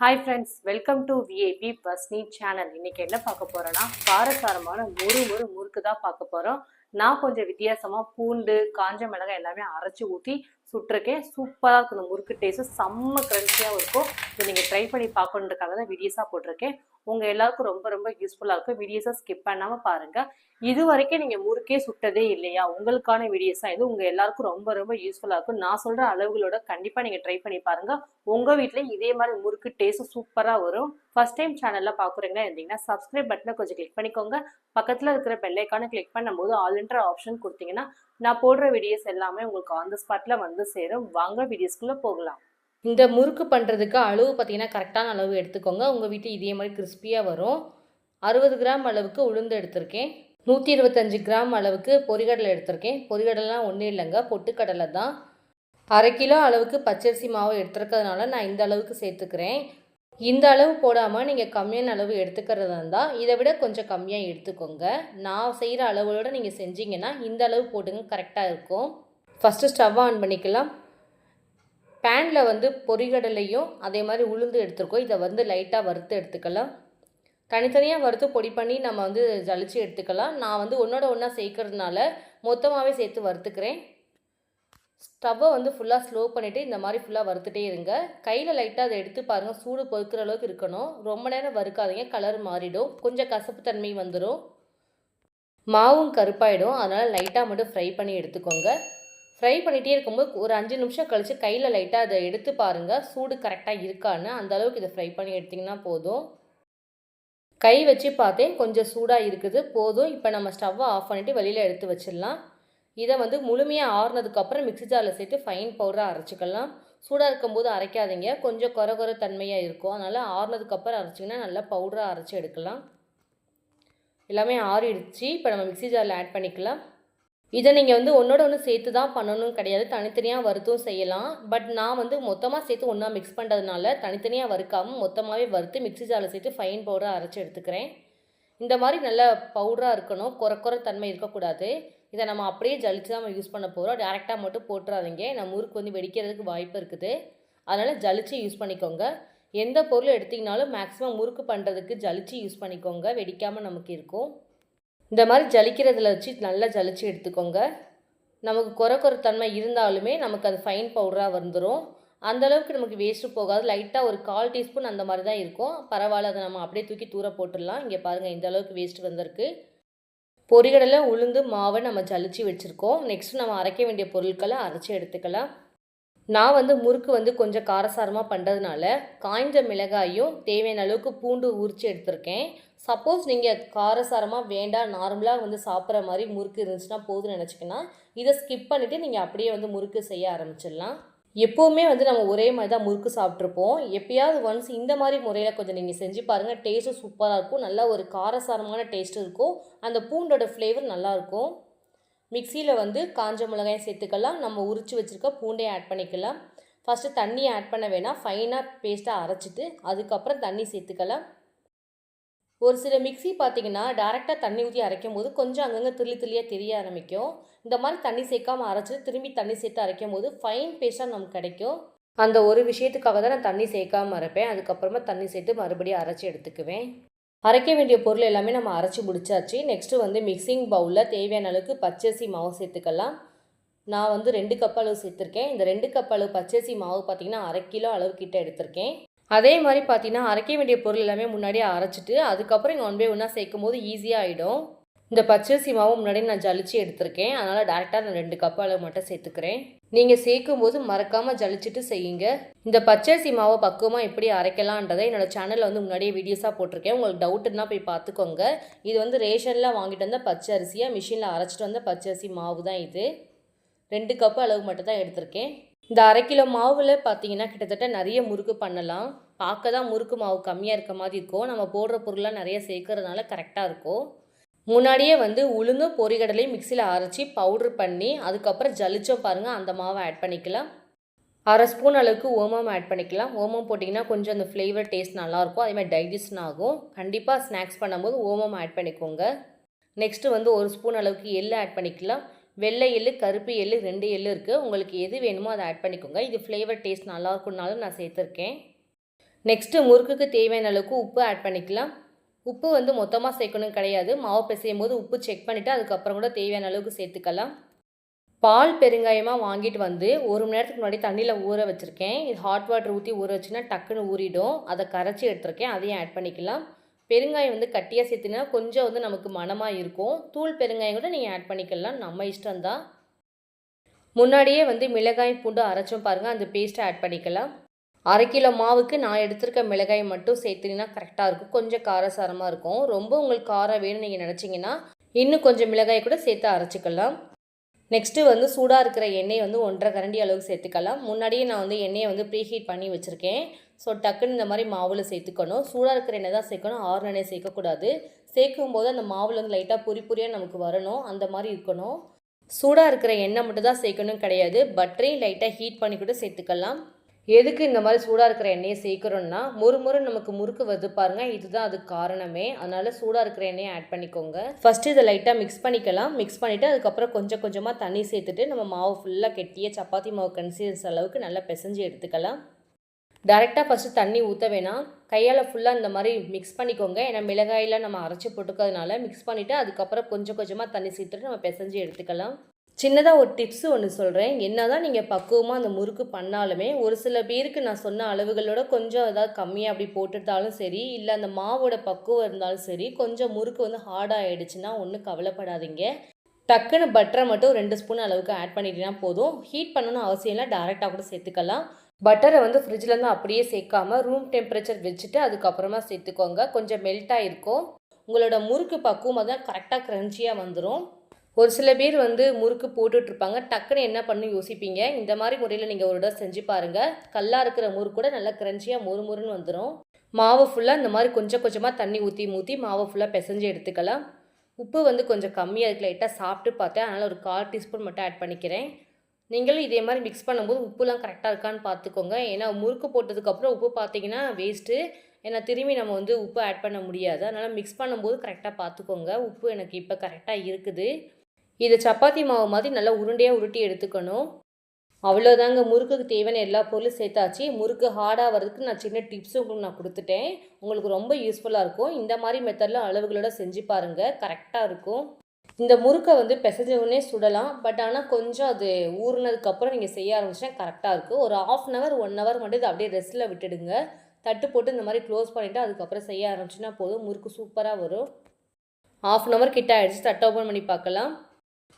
Hi friends welcome to VAP பஸ்னி channel இன்னைக்கு என்ன பார்க்க போறோம்னா காரசாரமான ஒரு ஒரு முறுக்கு தான் பார்க்க போறோம். நான் கொஞ்சம் வித்தியாசமா பூண்டு காஞ்ச மிளகாய் எல்லாமே அரைச்சி ஊற்றி சுட்டிருக்கேன். சூப்பராக இருக்கும் இந்த முறுக்கு டேஸ்ட்டு செம்ம கிரன்ச்சியாக இருக்கும். இதை நீங்கள் ட்ரை பண்ணி பார்க்கணுன்றக்காக தான் வீடியோஸாக போட்டிருக்கேன். உங்கள் எல்லாருக்கும் ரொம்ப ரொம்ப யூஸ்ஃபுல்லாக இருக்கும் வீடியோஸாக ஸ்கிப் பண்ணாமல் பாருங்கள் இது வரைக்கும் நீங்கள் முறுக்கே சுட்டதே இல்லையா? உங்களுக்கான வீடியோஸ் தான் இது. உங்கள் எல்லாருக்கும் ரொம்ப ரொம்ப யூஸ்ஃபுல்லாக இருக்கும். நான் சொல்கிற அளவுகளோட கண்டிப்பாக நீங்கள் ட்ரை பண்ணி பாருங்கள் உங்கள் வீட்டில் இதே மாதிரி முறுக்கு டேஸ்ட்டு சூப்பராக வரும். ஃபர்ஸ்ட் டைம் சேனலில் பார்க்குறீங்களா இருந்தீங்கன்னா சப்ஸ்கிரைப் பட்டனை கொஞ்சம் கிளிக் பண்ணிக்கோங்க. பக்கத்தில் இருக்கிற பெல்லைக்கான கிளிக் பண்ணும்போது ஆல்ன்ற ஆப்ஷன் கொடுத்தீங்கன்னா நான் போடுற வீடியோஸ் எல்லாமே உங்களுக்கு ஆன் த ஸ்பாட்டில் வந்து சேரும். வாங்க வீடியோஸ்குள்ளே போகலாம். இந்த முறுக்கு பண்ணுறதுக்கு அளவு பார்த்தீங்கன்னா கரெக்டான அளவு எடுத்துக்கோங்க. உங்கள் வீட்டு இதே மாதிரி கிறிஸ்பியாக வரும். அறுபது கிராம் அளவுக்கு உளுந்து எடுத்திருக்கேன். நூற்றி இருபத்தஞ்சி கிராம் அளவுக்கு பொரிகடலை எடுத்திருக்கேன். பொரிகடலாம் ஒன்றும் இல்லைங்க. பொட்டுக்கடலை தான். அரை கிலோ அளவுக்கு பச்சரிசி மாவு எடுத்துருக்கிறதுனால நான் இந்த அளவுக்கு சேர்த்துக்கிறேன். இந்த அளவு போடாமல் நீங்கள் கம்மியான அளவு எடுத்துக்கிறதா இருந்தால் இதை விட கொஞ்சம் கம்மியாக எடுத்துக்கோங்க. நான் செய்கிற அளவோடு நீங்கள் செஞ்சீங்கன்னா இந்த அளவு போட்டுங்க கரெக்டாக இருக்கும். ஃபஸ்ட்டு ஸ்டவ் ஆன் பண்ணிக்கலாம். பேனில் வந்து பொரிகடலையும் அதே மாதிரி உளுந்து எடுத்துருக்கோம். இதை வந்து லைட்டாக வறுத்து எடுத்துக்கலாம். தனித்தனியாக வறுத்து பொடி பண்ணி நம்ம வந்து ஜலிச்சு எடுத்துக்கலாம். நான் வந்து ஒன்றோட ஒன்றா சேர்க்கறதுனால மொத்தமாகவே சேர்த்து வறுத்துக்கிறேன். ஸ்டவ்வை வந்து ஃபுல்லாக ஸ்லோ பண்ணிவிட்டு இந்த மாதிரி ஃபுல்லாக வறுத்துட்டே இருங்க. கையில் லைட்டாக அதை எடுத்து பாருங்கள் சூடு பொறுக்கிற அளவுக்கு இருக்கணும். ரொம்ப நேரம் வறுக்காதீங்க கலர் மாறிடும். கொஞ்சம் கசப்பு தன்மை வந்துடும் மாவும் கருப்பாயிடும். அதனால் லைட்டாக மட்டும் ஃப்ரை பண்ணி எடுத்துக்கோங்க. ஃப்ரை பண்ணிகிட்டே இருக்கும்போது ஒரு அஞ்சு நிமிஷம் கழித்து கையில் லைட்டாக அதை எடுத்து பாருங்கள் சூடு கரெக்டாக இருக்கான்னு. அந்த அளவுக்கு இதை ஃப்ரை பண்ணி எடுத்திங்கன்னா போதும். கை வச்சு பார்த்தேன் கொஞ்சம் சூடாக இருக்குது. போதும். இப்போ நம்ம ஸ்டவ்வை ஆஃப் பண்ணிவிட்டு வெளியில் எடுத்து வச்சிடலாம். இதை வந்து முழுமையாக ஆறுனதுக்கப்புறம் மிக்ஸி ஜாரில் சேர்த்து ஃபைன் பவுடராக அரைச்சிக்கலாம். சூடாக இருக்கும்போது அரைக்காதீங்க. கொஞ்சம் குற குற தன்மையாக இருக்கும். அதனால் ஆறுனதுக்கப்புறம் அரைச்சிங்கன்னா நல்லா பவுடராக அரைச்சி எடுக்கலாம். எல்லாமே ஆறிடுச்சு. இப்போ நம்ம மிக்ஸி ஜாரில் ஆட் பண்ணிக்கலாம். இதை நீங்கள் வந்து ஒன்றோட ஒன்று சேர்த்து தான் பண்ணணும் கிடையாது. தனித்தனியாக வறுத்தும் செய்யலாம். பட் நான் வந்து மொத்தமாக சேர்த்து ஒன்றா மிக்ஸ் பண்ணுறதுனால தனித்தனியாக வறுக்காமல் மொத்தமாகவே வறுத்து மிக்ஸி ஜாரில் சேர்த்து ஃபைன் பவுடராக அரைச்சி எடுத்துக்கிறேன். இந்த மாதிரி நல்ல பவுடராக இருக்கணும். குறை குறை தன்மை இருக்கக்கூடாது. இதை நம்ம அப்படியே ஜலிச்சு தான் நம்ம யூஸ் பண்ண போகிறோம் டேரெக்டாக மட்டும் போட்டுறாதீங்க. நம்ம முறுக்கு வந்து வெடிக்கிறதுக்கு வாய்ப்பு இருக்குது. அதனால் ஜலிச்சு யூஸ் பண்ணிக்கோங்க. எந்த பொருள் எடுத்திங்கனாலும் மேக்ஸிமம் முறுக்கு பண்ணுறதுக்கு ஜலிச்சு யூஸ் பண்ணிக்கோங்க. வெடிக்காமல் நமக்கு இருக்கும். இந்த மாதிரி ஜலிக்கிறதுல வச்சு நல்லா ஜலிச்சு எடுத்துக்கோங்க. நமக்கு குறை குறைத்தன்மை தன்மை இருந்தாலுமே நமக்கு அது ஃபைன் பவுடராக வந்துடும் அந்தளவுக்கு நமக்கு வேஸ்ட்டு போகாது. லைட்டாக ஒரு கால் டீஸ்பூன் அந்த மாதிரி தான் இருக்கும். பரவாயில்ல அதை நம்ம அப்படியே தூக்கி தூர போட்டுடலாம். இங்கே பாருங்கள் இந்த அளவுக்கு வேஸ்ட்டு வந்திருக்கு. பொரிகடலை உளுந்து மாவை நம்ம ஜலிச்சு வச்சுருக்கோம். நெக்ஸ்ட்டு நம்ம அரைக்க வேண்டிய பொருட்களை அரைச்சி எடுத்துக்கலாம். நான் வந்து முறுக்கு வந்து கொஞ்சம் காரசாரமாக பண்ணுறதுனால காய்ஞ்ச மிளகாயும் தேவையான அளவுக்கு பூண்டு உரித்து எடுத்திருக்கேன். சப்போஸ் நீங்கள் காரசாரமாக வேண்டாம் நார்மலாக வந்து சாப்பிட்ற மாதிரி முறுக்கு இருந்துச்சுன்னா போதும்னு நினச்சிங்கன்னா இதை ஸ்கிப் பண்ணிவிட்டு நீங்கள் அப்படியே வந்து முறுக்கு செய்ய ஆரம்பிச்சிடலாம். எப்போவுமே வந்து நம்ம ஒரே மாதிரி தான் முறுக்கு சாப்பிட்ருப்போம். எப்பயாவது ஒன்ஸ் இந்த மாதிரி முறையில் கொஞ்சம் நீங்கள் செஞ்சு பாருங்கள் டேஸ்ட்டும் சூப்பராக இருக்கும். நல்லா ஒரு காரசாரமான டேஸ்ட்டு இருக்கும். அந்த பூண்டோட ஃப்ளேவர் நல்லாயிருக்கும் மிக்சியில் வந்து காஞ்ச மிளகாயும் சேர்த்துக்கலாம். நம்ம உரித்து வச்சுருக்க பூண்டையும் ஆட் பண்ணிக்கலாம். ஃபஸ்ட்டு தண்ணியை ஆட் பண்ண வேணாம். ஃபைனாக பேஸ்ட்டாக அரைச்சிட்டு அதுக்கப்புறம் தண்ணி சேர்த்துக்கலாம். ஒரு சில மிக்ஸி பார்த்தீங்கன்னா டேரெக்டாக தண்ணி ஊற்றி அரைக்கும் போது கொஞ்சம் அங்கங்கே துள்ளி துள்ளியாக தெரிய ஆரம்பிக்கும். இந்த மாதிரி தண்ணி சேர்க்காம அரைச்சிட்டு திரும்பி தண்ணி சேர்த்து அரைக்கும் போது ஃபைன் பேஸ்ட்டாக நமக்கு கிடைக்கும். அந்த ஒரு விஷயத்துக்காக தான் நான் தண்ணி சேர்க்காம அரைப்பேன். அதுக்கப்புறமா தண்ணி சேர்த்து மறுபடியும் அரைச்சி எடுத்துக்குவேன். அரைக்க வேண்டிய பொருள் எல்லாமே நம்ம அரைச்சி முடிச்சாச்சு. நெக்ஸ்ட்டு வந்து மிக்சிங் பவுலில் தேவையான அளவுக்கு பச்சரிசி மாவு சேர்த்துக்கலாம். நான் வந்து ரெண்டு கப் அளவு சேர்த்துருக்கேன். இந்த ரெண்டு கப் அளவு பச்சரிசி மாவு பார்த்திங்கன்னா அரை கிலோ அளவு கிட்ட எடுத்திருக்கேன். அதே மாதிரி பார்த்தீங்கன்னா அரைக்க வேண்டிய பொருள் எல்லாமே முன்னாடியே அரைச்சிட்டு அதுக்கப்புறம் இங்கே ஒன் பை ஒன்றா சேர்க்கும் போது ஈஸியாக ஆகிடும் இந்த பச்சரிசி மாவு முன்னாடி நான் ஜலிச்சு எடுத்திருக்கேன். அதனால் டேரெக்டாக நான் ரெண்டு கப் அளவு மட்டும் சேர்த்துக்கிறேன். நீங்கள் சேர்க்கும் போது மறக்காமல் ஜலிச்சுட்டு செய்யுங்க. இந்த பச்சரிசி மாவை பக்குவமாக எப்படி அரைக்கலான்றதை என்னோடய சேனலில் வந்து முன்னாடியே வீடியோஸாக போட்டிருக்கேன். உங்களுக்கு டவுட்டுன்னா போய் பார்த்துக்கோங்க இது வந்து ரேஷனில் வாங்கிட்டு வந்த பச்சரிசியாக மிஷினில் அரைச்சிட்டு வந்த பச்சரிசி மாவு தான் இது. ரெண்டு கப்பு அளவு மட்டும் தான் எடுத்திருக்கேன். இந்த அரை கிலோ மாவில் பார்த்தீங்கன்னா கிட்டத்தட்ட நிறைய முறுக்கு பண்ணலாம். பார்க்க தான் முறுக்கு மாவு கம்மியாக இருக்க மாதிரி இருக்கும் நம்ம போடுற பொருளாக நிறைய சேர்க்கறதுனால கரெக்டாக இருக்கும் முன்னாடியே வந்து உளுந்து பொறிகடலையும் மிக்சியில் அரைச்சி பவுட்ரு பண்ணி அதுக்கப்புறம் ஜலிச்சோம் பாருங்கள் அந்த மாவை ஆட் பண்ணிக்கலாம். அரை ஸ்பூன் அளவுக்கு ஓமம் ஆட் பண்ணிக்கலாம். ஓமம் போட்டிங்கன்னா கொஞ்சம் அந்த ஃப்ளேவர் டேஸ்ட் நல்லாயிருக்கும். அதேமாதிரி டைஜஷன் ஆகும். கண்டிப்பாக ஸ்நாக்ஸ் பண்ணும்போது ஓமம் ஆட் பண்ணிக்கோங்க. நெக்ஸ்ட்டு வந்து ஒரு ஸ்பூன் அளவுக்கு எள்ளு ஆட் பண்ணிக்கலாம். வெள்ளை எள்ளு கருப்பு எள்ளு ரெண்டு எள்ளு இருக்குது உங்களுக்கு எது வேணுமோ அதை ஆட் பண்ணிக்கோங்க. இது ஃப்ளேவர் டேஸ்ட் நல்லா இருக்குன்னாலும் நான் சேர்த்துருக்கேன். நெக்ஸ்ட்டு முறுக்குக்கு தேவையான அளவுக்கு உப்பு ஆட் பண்ணிக்கலாம். உப்பு வந்து மொத்தமாக சேர்க்கணும் கிடையாது. மாவு பிசையும் போது உப்பு செக் பண்ணிவிட்டு அதுக்கப்புறம் கூட தேவையான அளவுக்கு சேர்த்துக்கலாம். பால் பெருங்காயமாக வாங்கிட்டு வந்து ஒரு மணி நேரத்துக்கு முன்னாடி தண்ணியில் ஊற வச்சுருக்கேன். இது ஹாட் வாட்டர் ஊற்றி ஊற வச்சுன்னா டக்குன்னு ஊறிடும். அதை கரைச்சி எடுத்துருக்கேன். அதையும் ஆட் பண்ணிக்கலாம். பெருங்காயம் வந்து கட்டியாக சேர்த்துனா கொஞ்சம் வந்து நமக்கு மணமாக இருக்கும். தூள் பெருங்காயம் கூட நீங்கள் ஆட் பண்ணிக்கலாம். நம்ம இஷ்டம்தான் முன்னாடியே வந்து மிளகாய் பூண்டு அரைச்சோம் பாருங்கள் அந்த பேஸ்ட்டை ஆட் பண்ணிக்கலாம். அரை கிலோ மாவுக்கு நான் எடுத்திருக்க மிளகாய் மட்டும் சேர்த்துனீங்கன்னா கரெக்டாக இருக்கும். கொஞ்சம் காரசாரமாக இருக்கும். ரொம்ப உங்களுக்கு காரம் வேணும்னு நீங்கள் நினச்சிங்கன்னா இன்னும் கொஞ்சம் மிளகாய் கூட சேர்த்து அரைச்சிக்கலாம். நெக்ஸ்ட்டு வந்து சூடாக இருக்கிற எண்ணெய் வந்து ஒன்றரை கரண்டி அளவுக்கு சேர்த்துக்கலாம். முன்னாடியே நான் வந்து எண்ணெயை வந்து ப்ரீஹீட் பண்ணி வச்சுருக்கேன். ஸோ டக்குன்னு இந்த மாதிரி மாவில் சேர்த்துக்கணும். சூடாக இருக்கிற எண்ணெய் தான் சேர்க்கணும். ஆறு எண்ணெய் சேர்க்கக்கூடாது. சேர்க்கும் போது அந்த மாவில் வந்து லைட்டாக பொறி பொறியாக நமக்கு வரணும். அந்த மாதிரி இருக்கணும். சூடாக இருக்கிற எண்ணெய் மட்டும் தான் சேர்க்கணும் கிடையாது. பட்டரையும் லைட்டாக ஹீட் பண்ணி கூட சேர்த்துக்கலாம். எதுக்கு இந்த மாதிரி சூடாக இருக்கிற எண்ணெயை சேர்க்குறோன்னா முறுமுறு நமக்கு முறுக்கு வருது பாருங்க. இதுதான் அதுக்கு காரணமே. அதனால சூடாக இருக்கிற எண்ணெயை ஆட் பண்ணிக்கோங்க. ஃபஸ்ட்டு இதை லைட்டாக மிக்ஸ் பண்ணிக்கலாம். மிக்ஸ் பண்ணிவிட்டு அதுக்கப்புறம் கொஞ்சம் கொஞ்சமாக தண்ணி சேர்த்துட்டு நம்ம மாவு ஃபுல்லாக கெட்டிய சப்பாத்தி மாவு கன்சிஸ்டன்ஸ் அளவுக்கு நல்லா பிசைஞ்சு எடுத்துக்கலாம். டேரெக்டாக ஃபஸ்ட்டு தண்ணி ஊற்ற வேணாம். கையால் ஃபுல்லாக இந்த மாதிரி மிக்ஸ் பண்ணிக்கோங்க. ஏன்னா மிளகாயில் நம்ம அரைச்சி போட்டுக்கிறதுனால மிக்ஸ் பண்ணிவிட்டு அதுக்கப்புறம் கொஞ்சம் கொஞ்சமாக தண்ணி சேர்த்துட்டு நம்ம பிசைஞ்சு எடுத்துக்கலாம். சின்னதாக ஒரு டிப்ஸு ஒன்று சொல்கிறேன் என்ன தான் நீங்கள் பக்குவமாக அந்த முறுக்கு பண்ணாலுமே ஒரு சில பேருக்கு நான் சொன்ன அளவுகளோட கொஞ்சம் ஏதாவது கம்மியாக அப்படி போட்டுட்டாலும் சரி இல்லை அந்த மாவோட பக்குவம் இருந்தாலும் சரி கொஞ்சம் முறுக்கு வந்து ஹார்டாக ஆயிடுச்சுன்னா ஒன்றும் கவலைப்படாதீங்க. டக்குன்னு பட்டரை மட்டும் ரெண்டு ஸ்பூன் அளவுக்கு ஆட் பண்ணிட்டீங்கன்னா போதும். ஹீட் பண்ணணும்னு அவசியம் இல்லை. டேரெக்டாக கூட சேர்த்துக்கலாம். பட்டரை வந்து ஃப்ரிட்ஜ்லேருந்து அப்படியே சேர்க்காம ரூம் டெம்பரேச்சர் வச்சுட்டு அதுக்கப்புறமா சேர்த்துக்கோங்க. கொஞ்சம் மெல்ட்டாக இருக்கும். உங்களோட முறுக்கு பக்குவமாக தான் கரெக்டாக க்ரன்ச்சியாக வந்துடும் ஒரு சில பேர் வந்து முறுக்கு போட்டுட்ருப்பாங்க. டக்குன்னு என்ன பண்ணி யோசிப்பீங்க. இந்த மாதிரி முறையில் நீங்கள் ஒரு இடம் செஞ்சு பாருங்கள் கல்லாக இருக்கிற முறுக்கு கூட நல்லா க்ரன்ச்சியாக மொறுமொறுன்னு வந்துடும் மாவு ஃபுல்லாக இந்த மாதிரி கொஞ்சம் கொஞ்சமாக தண்ணி ஊற்றி ஊற்றி மாவை ஃபுல்லாக பிசைஞ்சு எடுத்துக்கலாம். உப்பு வந்து கொஞ்சம் கம்மியாக இருக்கு. லைட்டாக சாப்பிட்டு பார்த்தேன். அதனால் ஒரு கால் டீஸ்பூன் மட்டும் ஆட் பண்ணிக்கிறேன். நீங்களும் இதே மாதிரி மிக்ஸ் பண்ணும்போது உப்புலாம் கரெக்டாக இருக்கான்னு பார்த்துக்கோங்க. ஏன்னா முறுக்கு போட்டதுக்கப்புறம் உப்பு பார்த்தீங்கன்னா வேஸ்ட்டு ஏன்னா திரும்பி நம்ம வந்து உப்பு ஆட் பண்ண முடியாது. அதனால் மிக்ஸ் பண்ணும்போது கரெக்டாக பார்த்துக்கோங்க. உப்பு எனக்கு இப்போ கரெக்டாக இருக்குது. இதை சப்பாத்தி மாவு மாதிரி நல்லா உருண்டையாக உருட்டி எடுத்துக்கணும். அவ்வளோதாங்க முறுக்குக்கு தேவையான எல்லா பொருளும் சேர்த்தாச்சு. முறுக்கு ஹார்டாக வரதுக்கு நான் சின்ன டிப்ஸும் உங்களுக்கு நான் கொடுத்துட்டேன். உங்களுக்கு ரொம்ப யூஸ்ஃபுல்லாக இருக்கும். இந்த மாதிரி மெத்தடில் அளவுகளோட செஞ்சு பாருங்கள் கரெக்டாக இருக்கும். இந்த முறுக்கை வந்து பிசைஞ்சவுடனே சுடலாம். பட் ஆனால் கொஞ்சம் அது ஊறினதுக்கப்புறம் நீங்கள் செய்ய ஆரம்பிச்சா கரெக்டாக இருக்கும். ஒரு half an hour one hour மட்டும் இதை அப்படியே ரெஸ்ட்டில் விட்டுடுங்க. தட்டு போட்டு இந்த மாதிரி க்ளோஸ் பண்ணிவிட்டு அதுக்கப்புறம் செய்ய ஆரம்பிச்சுன்னா போதும். முறுக்கு சூப்பராக வரும். ஆஃப் அன் ஹவர் கிட்ட ஆகிடுச்சு தட்டை ஓப்பன் பண்ணி பார்க்கலாம்.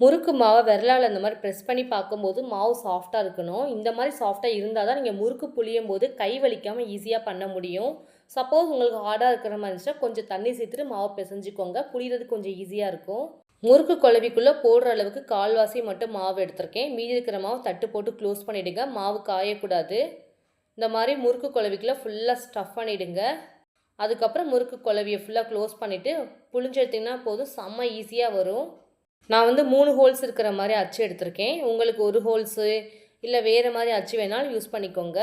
முறுக்கு மாவை விரலால் இந்த மாதிரி ப்ரெஸ் பண்ணி பார்க்கும்போது மாவு சாஃப்டாக இருக்கணும். இந்த மாதிரி சாஃப்டாக இருந்தால் தான் நீங்கள் முறுக்கு புளியும் போது கை வலிக்காமல் ஈஸியாக பண்ண முடியும். சப்போஸ் உங்களுக்கு ஹார்டாக இருக்கிற மாதிரி இருந்துச்சுன்னா கொஞ்சம் தண்ணி சேர்த்துட்டு மாவு பிசைஞ்சிக்கோங்க. புளியறது கொஞ்சம் ஈஸியாக இருக்கும். முறுக்கு குழவிக்குள்ளே போடுற அளவுக்கு கால்வாசி மட்டும் மாவு எடுத்திருக்கேன். மீதி இருக்கிற மாவு தட்டு போட்டு க்ளோஸ் பண்ணிவிடுங்க மாவு காயக்கூடாது. இந்த மாதிரி முறுக்கு குழவிக்குள்ளே ஃபுல்லாக ஸ்டஃப் பண்ணிவிடுங்க அதுக்கப்புறம் முறுக்கு குழவியை ஃபுல்லாக க்ளோஸ் பண்ணிவிட்டு புளிஞ்சு எடுத்திங்கன்னா போதும். செம்ம ஈஸியாக வரும். நான் வந்து மூணு ஹோல்ஸ் இருக்கிற மாதிரி அச்சு எடுத்திருக்கேன். உங்களுக்கு ஒரு ஹோல்ஸு இல்லை வேறு மாதிரி அச்சு வேணாலும் யூஸ் பண்ணிக்கோங்க.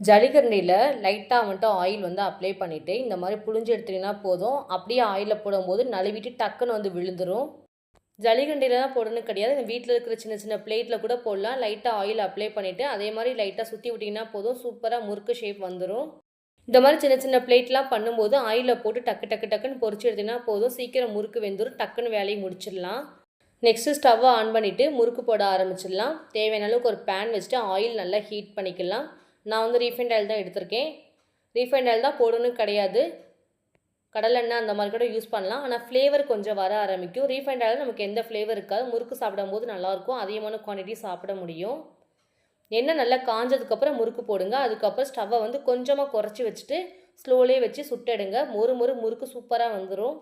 ஜலிகரண்டியில் லைட்டாக வந்துட்டு ஆயில் வந்து அப்ளை பண்ணிவிட்டு இந்த மாதிரி புழிஞ்சு எடுத்துட்டிங்கன்னா போதும். அப்படியே ஆயிலில் போடும்போது நழுவிட்டு டக்குன்னு வந்து விழுந்துடும் ஜலிகண்டியில் தான் போடணும் கிடையாது வீட்டில் இருக்கிற சின்ன சின்ன பிளேட்டில் கூட போடலாம். லைட்டாக ஆயில் அப்ளை பண்ணிவிட்டு அதே மாதிரி லைட்டாக சுற்றி விட்டிங்கன்னா போதும். சூப்பராக முறுக்கு ஷேப் வந்துடும் இந்த மாதிரி சின்ன சின்ன பிளேட்லாம் பண்ணும்போது ஆயிலில் போட்டு டக்கு டக்கு டக்குன்னு பொரிச்சு எடுத்தீங்கன்னா போதும். சீக்கிரம் முறுக்கு வெந்துடும் டக்குன்னு வேலையை முடிச்சிடலாம். நெக்ஸ்ட்டு ஸ்டவ்வை ஆன் பண்ணிவிட்டு முறுக்கு போட ஆரம்பிச்சிடலாம். தேவையான அளவுக்கு ஒரு பேன் வச்சுட்டு ஆயில் நல்லா ஹீட் பண்ணிக்கலாம். நான் வந்து ரீஃபைண்ட் ஆயில் தான் எடுத்திருக்கேன். ரீஃபைண்ட் ஆயில் தான் போடணும் கிடையாது. கடலெண்ணெய் அந்த மாதிரி கூட யூஸ் பண்ணலாம். ஆனால் ஃப்ளேவர் கொஞ்சம் வர ஆரம்பிக்கும். ரீஃபைண்ட் ஆயில் நமக்கு எந்த ஃப்ளேவர் இருக்காது. முறுக்கு சாப்பிடும்போது நல்லாயிருக்கும். அதிகமான குவான்டிட்டி சாப்பிட முடியும். எண்ணெய் நல்லா காஞ்சதுக்கப்புறம் முறுக்கு போடுங்க. அதுக்கப்புறம் ஸ்டவ்வை வந்து கொஞ்சமாக குறைச்சி வச்சுட்டு ஸ்லோலே வச்சு சுட்டெடுங்க. மொறு மொறு முறுக்கு சூப்பராக வந்துடும்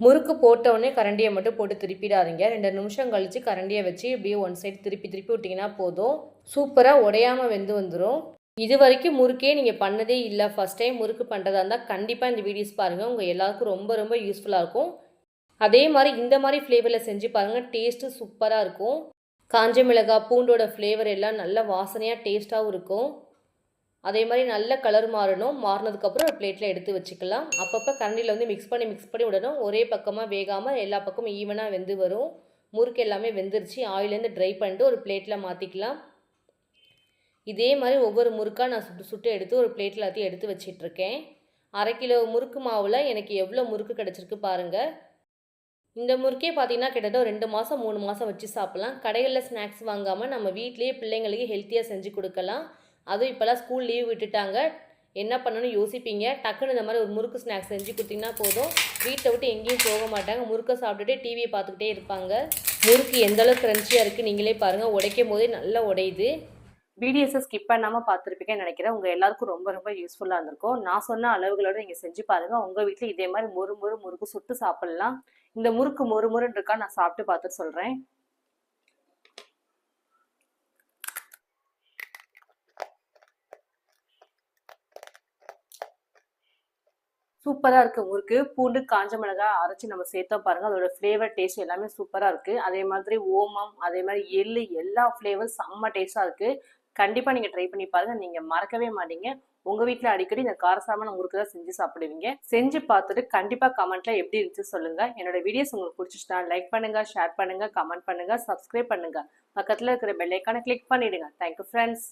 முறுக்கு போட்டவுடனே கரண்டியை மட்டும் போட்டு திருப்பிடாதீங்க. ரெண்டு நிமிஷம் கழித்து கரண்டியை வச்சு இப்படியே ஒன் சைடு திருப்பி திருப்பி விட்டிங்கன்னா போதும். சூப்பராக உடையாமல் வெந்து வந்துடும் இது வரைக்கும் முறுக்கே நீங்கள் பண்ணதே இல்லை. ஃபஸ்ட் டைம் முறுக்கு பண்ணுறதா இருந்தால் கண்டிப்பாக இந்த வீடியோஸ் பாருங்கள் உங்கள் எல்லாருக்கும் ரொம்ப ரொம்ப யூஸ்ஃபுல்லாக இருக்கும். அதே மாதிரி இந்த மாதிரி ஃப்ளேவரில் செஞ்சு பாருங்கள் டேஸ்ட்டு சூப்பராக இருக்கும். காஞ்ச மிளகாய் பூண்டோட ஃப்ளேவர் எல்லாம் நல்ல வாசனையாக டேஸ்ட்டாகவும் இருக்கும். அதே மாதிரி நல்ல கலர் மாறணும். மாறினதுக்கப்புறம் ஒரு பிளேட்டில் எடுத்து வச்சுக்கலாம். அப்பப்போ கரண்டியில் வந்து மிக்ஸ் பண்ணி மிக்ஸ் பண்ணி விடணும். ஒரே பக்கமாக வேகாமல் எல்லா பக்கமும் ஈவனாக வெந்து வரும். முறுக்கு எல்லாமே வெந்துருச்சு. ஆயிலேருந்து ட்ரை பண்ணிட்டு ஒரு பிளேட்டில் மாற்றிக்கலாம் இதே மாதிரி ஒவ்வொரு முறுக்காக நான் சுட்டு சுட்டு எடுத்து ஒரு பிளேட்டில் எல்லாத்தையும் எடுத்து வச்சிட்ருக்கேன். அரை கிலோ முறுக்கு மாவில் எனக்கு எவ்வளோ முறுக்கு கிடச்சிருக்கு பாருங்கள் இந்த முறுக்கே பார்த்தீங்கன்னா கிட்டத்தட்ட ஒரு ரெண்டு மாதம் மூணு மாதம் வச்சு சாப்பிட்லாம். கடைகளில் ஸ்நாக்ஸ் வாங்காமல் நம்ம வீட்லேயே பிள்ளைங்களுக்கு ஹெல்த்தியாக செஞ்சு கொடுக்கலாம். அதுவும் இப்போல்லாம் ஸ்கூல் லீவ் விட்டுட்டாங்க. என்ன பண்ணணும்னு யோசிப்பீங்க. டக்குன்னு இந்த மாதிரி ஒரு முறுக்கு ஸ்நாக்ஸ் செஞ்சு கொடுத்தீங்கன்னா போதும். வீட்டை விட்டு எங்கேயும் போக மாட்டாங்க. முறுக்கை சாப்பிட்டுட்டு டிவியை பார்த்துக்கிட்டே இருப்பாங்க. முறுக்கு எந்த அளவுக்கு க்ரன்ச்சியாக இருக்குது நீங்களே பாருங்கள் உடைக்கும் போதே நல்லா உடையுது. வீடியோஸை ஸ்கிப் பண்ணாமல் பார்த்துருப்பீங்கன்னு நினைக்கிறேன். உங்கள் எல்லாருக்கும் ரொம்ப ரொம்ப யூஸ்ஃபுல்லாக இருந்திருக்கும். நான் சொன்ன அளவுகளோட நீங்கள் செஞ்சு பாருங்கள் உங்கள் வீட்டில் இதே மாதிரி மொறு மொறு முறுக்கு சுட்டு சாப்பிட்லாம். இந்த முறுக்கு மொறு மொறுன்னு இருக்கா நான் சாப்பிட்டு பார்த்துட்டு சொல்கிறேன் சூப்பராக இருக்கு முறுக்கு. பூண்டு காஞ்ச மிளகாய் அரைச்சி நம்ம சேர்த்தோம் பாருங்க. அதோட ஃப்ளேவர் டேஸ்ட் எல்லாமே சூப்பராக இருக்கு. அதே மாதிரி ஓமம் அதே மாதிரி எள்ளு எல்லா ஃப்ளேவர் செம்ம டேஸ்ட்டாக இருக்கு. கண்டிப்பாக நீங்கள் ட்ரை பண்ணி பாருங்க. நீங்கள் மறக்கவே மாட்டீங்க. உங்கள் வீட்டில் அடிக்கடி இந்த காரசாமான முறுக்கு தான் செஞ்சு சாப்பிடுவீங்க. செஞ்சு பார்த்துட்டு கண்டிப்பாக கமெண்ட்டில் எப்படி இருந்துச்சு சொல்லுங்கள் என்னோட வீடியோஸ் உங்களுக்கு பிடிச்சிச்சுன்னா லைக் பண்ணுங்கள் ஷேர் பண்ணுங்கள் கமெண்ட் பண்ணுங்க சப்ஸ்கிரைப் பண்ணுங்க. பக்கத்தில் இருக்கிற பெல்லைக்கான கிளிக் பண்ணிவிடுங்க தேங்க்யூ ஃப்ரெண்ட்ஸ்